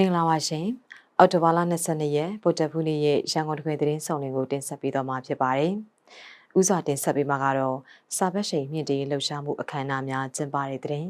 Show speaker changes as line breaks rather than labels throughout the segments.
မင်္ဂလာပါရှင်အော်တိုဘာလ22ရက်ဗုဒ္ဓဖူးနေ့ရဲ့ရန်ကုန်တခွေသတင်းဆောင်လင်ကိုတင်ဆက်ပေးတော့မှာဖြစ်ပါတယ်။ဥစွာတင်ဆက်ပေးမှာကတော့စာဘက်ရှိန်မြင့်တေးလှုပ်ရှားမှုအခမ်းအနားများကျင်းပတဲ့တဲ့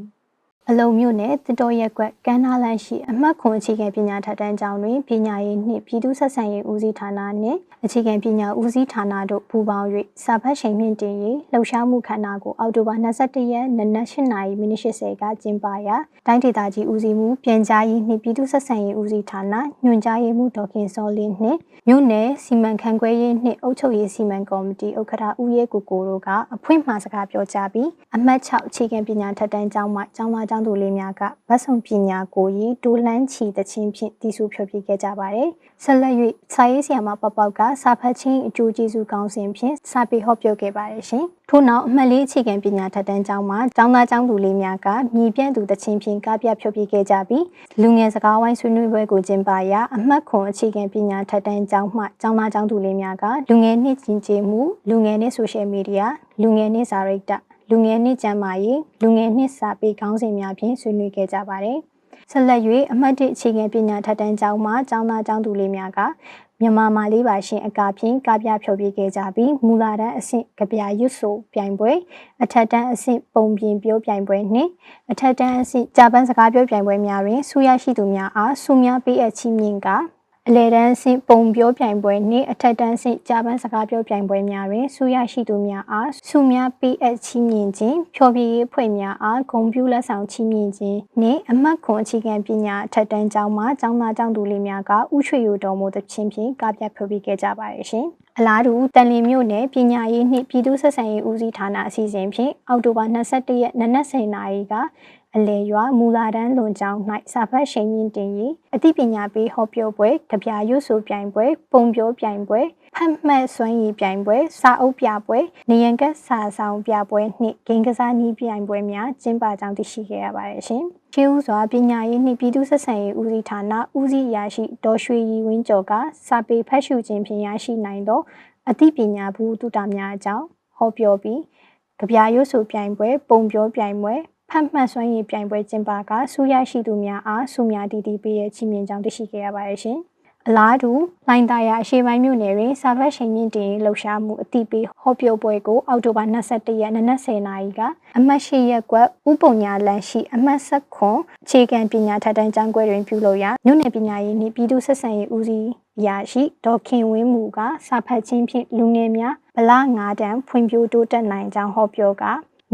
အလုံမြို့နယ်တတော်ရက်ကွက်ကမ်းနားလန်းရှိအမှတ်ခွန်အခြေခံပညာထက်တန်းကျောင်းတွင်ပညာရေးနှင့်ပြည်သူ့ဆက်ဆံရေးဦးစီးဌာနနှင့်အခြေခံပညာဦးစီးဌာနတို့ပူးပေါင်း၍စာဖတ်ချိန်မြင့်တင်ရေးလှုပ်ရှားမှုခန္ဓာကိုအောက်တိုဘာ22ရက်နနက်8:00နာရီမိနစ်80ကကျင်းပရာတိုင်းဒေသကြီးဦးစီးမှုပြန်ကြားရေးနှင့်ပြည်သူ့ဆက်ဆံရေးဦးစီးဌာနညွှန်ကြားရေးမှူးဒေါက်ခင်စောလင်းနှင့်မြို့နယ်စီမံခန့်ခွဲရေးနှင့်အုပ်ချုပ်ရေးစီမံကော်မတီဥက္ကဋ္ဌဦးရဲကိုကိုတို့ကအဖွင့်မှာစကားပြောကြားပြီးအမှတ်6အခြေခံပညာထက်တန်းကျောင်းမှကျောင်းသားကျောင်းသူလေးများကဗတ်ဆောင်ပညာကိုရေးဒိုလန်းချီတချင်းဖြင့်တည်ဆူဖျော်ဖြေခဲ့ကြပါတယ်။ဆက်လက်၍စာရေးဆရာမပပောက်ကစာဖတ်ချင်းအကျိုးကျေးဇူးကောင်းစဉ်ဖြင့်စာပေဟောပြောခဲ့ပါတယ်ရှင်။ထို့နောက်အမှတ်လေးအခြေခံပညာထက်တန်းကျောင်းမှာကျောင်းသားကျောင်းသူလေးများကမြေပြန့်သူတချင်းဖြင့်ကပြဖျော်ဖြေခဲ့ကြပြီးလူငယ်စကားဝိုင်းဆွေးနွေးပွဲကိုကျင်းပရာအမှတ်ခွန်အခြေခံပညာထက်တန်းကျောင်းမှကျောင်းသားကျောင်းသူလေးများကလူငယ်နှစ်ချင်းကျေးမှုလူငယ်နှစ်ဆိုရှယ်မီဒီယာလူငယ်နှစ်စာရိတ္တ လူငယ်နှစ်ကျမ်းမာရေးလူငယ်နှစ်စာပေခေါင်းစဉ်များဖြင့်ဆွေးနွေးခဲ့ကြပါတယ်။ဆက်လက်၍အမှတ်၁အခြေခံပညာထက်တန်းကျောင်းမှကျောင်းသားကျောင်းသူလေးများကမြန်မာမာလေးပါရှင်အကာဖြင့်ကပြဖြော်ပြခဲ့ကြပြီးမူလာတန်းအဆင့်ကြပြရွတ်ဆိုပြိုင်ပွဲအထက်တန်းအဆင့်ပုံပြင်ပြောပြိုင်ပွဲနှင့်အထက်တန်းအဆင့်ဂျပန်စကားပြောပြိုင်ပွဲများတွင်ဆူရရှိသူများအားဆူများပေးအပ်ချီးမြှင့်က အလဲတန်းဆင့်ပုံပြောပြိုင်ပွဲနှင့်အထက်တန်းဆင့်ဂျပန်စကားပြောပြိုင်ပွဲများတွင်ဆူရရှိသူများအားဆူများပေးအပ်ချီးမြှင့်ခြင်းဖြောပြရေးဖွဲ့များအားဂုဏ်ပြုလက်ဆောင်ချီးမြှင့်ခြင်းနှင့်အမှတ်ခွန်အခြေခံပညာအထက်တန်းကျောင်းမှကျောင်းသားကျောင်းသူလေးများကဥချွေရတော်မူသဖြင့်ဖြင့်ကပြဖြောပြခဲ့ကြပါရဲ့ရှင်။အလားတူတန်လင်းမြို့နယ်ပညာရေးနှင့်ပြည်သူ့ဆက်ဆံရေးဦးစီးဌာနအစီအစဉ်ဖြင့်အောက်တိုဘာ22ရက်နနက်10:00နာရီက အလဲရွာမူလာတန်းလွန်ကျောင်း၌စာဖတ်ရှိန်မြင့်တင်ရေးအသိပညာပေးဟောပြောပွဲကြပြရွတ်ဆိုပြိုင်ပွဲ ပုံပြောပြိုင်ပွဲဖတ်မှတ်စွမ်းရည်ပြိုင်ပွဲစာအုပ်ပြပွဲနေရန်ကစာဆောင်ပြပွဲနှင့်ဂိမ်းကစားနည်းပြိုင်ပွဲများကျင်းပကြောင်းသိရှိခဲ့ရပါတယ်ရှင်။ကျေးဦးစွာပညာရေးနှင့်ပြည်သူ့ဆက်ဆံရေးဦးစီးဌာနဦးစီးရာရှိဒေါ်ရွှေရီဝင်းကျော်ကစာပေဖတ်ရှုခြင်းဖြင့်ရရှိနိုင်သောအသိပညာဘူးတုတာများအကြောင်းဟောပြောပြီးကြပြရွတ်ဆိုပြိုင်ပွဲ ပုံပြောပြိုင်ပွဲ ဖတ်မှတ်စွမ်းရည်ပြိုင်ပွဲကျင်းပကစူးရရှိသူများအားစူများတီတီပေးရဲ့ချီးမြှင့်ကြောင်းသိရှိခဲ့ရပါတယ်ရှင်။အလားတူလိုင်းသားရအရှိပိုင်းမြို့နယ်တွင်စာဖတ်ရှင်မြင့်တင်လှုပ်ရှားမှုအတိပေးဟောပြောပွဲကိုအောက်တိုဘာ22ရက်နနက်10:00နာရီကအမှတ်၈ရက်ကွက်ဥပုံညာလန်ရှိအမှတ်ဆက်ခွန်အခြေခံပညာထက်တန်းကျောင်းကွဲတွင်ပြုလုပ်ရာမြို့နယ်ပညာရေးနှင့်ပြည်သူ့ဆက်ဆံရေးဦးစီးရာရှိဒေါက်ခင်ဝင်းမူကစာဖတ်ခြင်းဖြင့်လူငယ်များဗလာ9တန်းဖွံ့ဖြိုးတိုးတက်နိုင်ကြောင်းဟောပြောက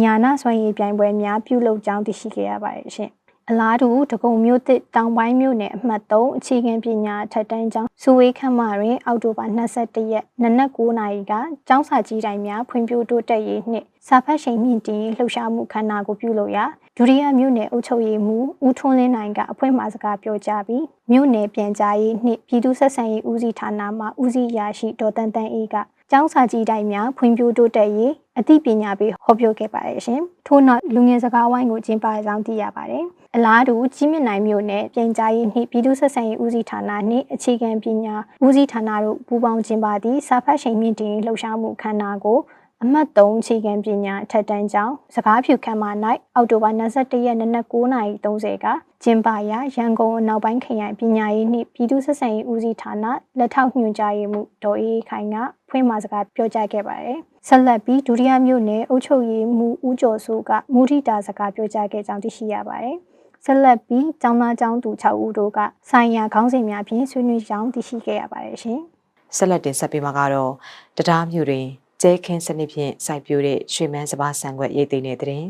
ညာနာစွမ်းရည်ပြိုင်ပွဲများပြုလုပ်ကြောင်းသိရှိခဲ့ရပါတယ်ရှင်။အလားတူတကုံမြို့သစ်တောင်ပိုင်းမြို့နယ်အမှတ်3အခြေခံပညာထက်တန်းကျောင်းစူဝေးခမ်းမတွင် အောက်တိုဘာ22ရက်နနက်9:00နာရီကကျောင်းစာကြီးတိုင်းများဖွံ့ဖြိုးတိုးတက်ရေးနှင့်စာဖတ်ရှင်မြင့်တင်လှုပ်ရှားမှုခန္ဓာကိုပြုလုပ်ရာဒုတိယမြို့နယ်အုပ်ချုပ်ရေးမှူးဦးထွန်းလင်းနိုင်ကအဖွဲမှာစကားပြောကြားပြီးမြို့နယ်ပြန်ကြားရေးနှင့်ပြည်သူ့ဆက်ဆံရေးဦးစီးဌာနမှဦးစီးရာရှိဒေါ်တန်တန်အေးကကျောင်းစာကြီးတိုင်းများဖွံ့ဖြိုးတိုးတက်ရေး အသိပညာပေးဟောပြောခဲ့ပါတယ်ရှင်။ထို့နောက်လူငယ်စကားဝိုင်းကိုကျင်းပကြောင်းသိရပါတယ်။အလားတူကြီးမြင့်နိုင်မြို့နယ်ပြင်ကြားရေးနှင့်ပြည်သူ့ဆက်ဆံရေးဦးစီးဌာနနှင့်အခြေခံပညာဦးစီးဌာနတို့ပူးပေါင်းကျင်းပသည့်စာဖတ်ရှင်မြင့်တင်လှုပ်ရှားမှုခန္ဓာကို အမှတ်3အခြေခံပညာအထက်တန်းကျောင်းစကားဖြူခမ်းမ၌အောက်တိုဘာ22ရက်နေ့နနက်9:30ကကျင်းပရာရန်ကုန်အနောက်ပိုင်းခရိုင်ပညာရေးနှင့်ပြည်သူ့ဆက်ဆံရေးဦးစီးဌာနလက်ထောက်ညွှန်ကြားရေးမှူးဒေါ်အေးခိုင်ကဖွင့်မှာစကားပြောကြားခဲ့ပါတယ်။ဆက်လက်ပြီးဒုတိယမြို့နယ်အုပ်ချုပ်ရေးမှူးဦးကျော်စိုးကမူထိတာစကားပြောကြားခဲ့ကြောင်းသိရှိရပါတယ်။ဆက်လက်ပြီးကျောင်းသားကျောင်းသူ6ဦးတို့ကဆိုင်ရာခေါင်းစဉ်များဖြင့်ဆွေးနွေးကြောင်းသိရှိခဲ့ရပါတယ်ရှင်။
ဆက်လက်တင်ဆက်ပေးမှာကတော့တရားမြို့တွင် ကျဲခင်းစနစ်ဖြင့်စိုက်ပျိုးတဲ့ရွှေမန်းစပါးဆန်ခွက်ရိတ်သိမ်းတဲ့တဲ့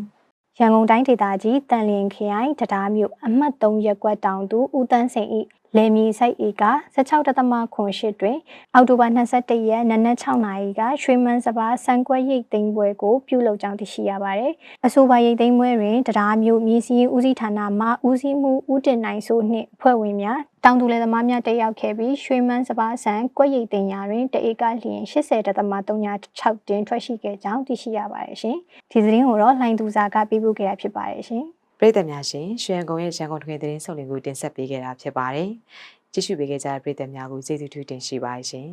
ရန်ကုန်တိုင်းဒေသကြီးတန်လျင်ခရိုင်တရားမြို့အမှတ်3ရပ်ကွက်တောင်သူဦးတန်းစိန်၏လယ်မြေစိုက်ဧက16.8တွင် အောက်တိုဘာ21ရက်နနက်6နာရီကရွှေမန်းစပါးစံကွက်ရိတ်သိမ်းပွဲကိုပြုလုပ်ကြောင်းသိရှိရပါတယ်။အဆိုပါရိတ်သိမ်းပွဲတွင်တရားမြို့မြေစည်းဦးစီးဌာနမှဦးစီးမှုဦးတင်နိုင်စိုးနှင့်အဖွဲ့ဝင်များ တောင်သူလယ်သမားများတက်ရောက်ခဲ့ပြီးရွှေမန်းစပါးဆန်ကွက်ရိတ်တင်ရာတွင်တဧကလျင်80.36တင်းထွက်ရှိခဲ့ကြောင်းသိရှိရပါတယ်ရှင်။ဒီသတင်းကိုတော့လှိုင်းသူစာကပေးပို့ခဲ့တာဖြစ်ပါတယ်ရှင်။
ပရိသတ်များရှင်ရွှေရန်ကုန်ရဲ့ရန်ကုန်ထွေသတင်းဆောင်လင်ကိုတင်ဆက်ပေးခဲ့တာဖြစ်ပါတယ်ကြည့်ရှုပေးခဲ့ကြတဲ့ပရိသတ်များကိုကျေးဇူးထူးတင်ရှိပါတယ်ရှင်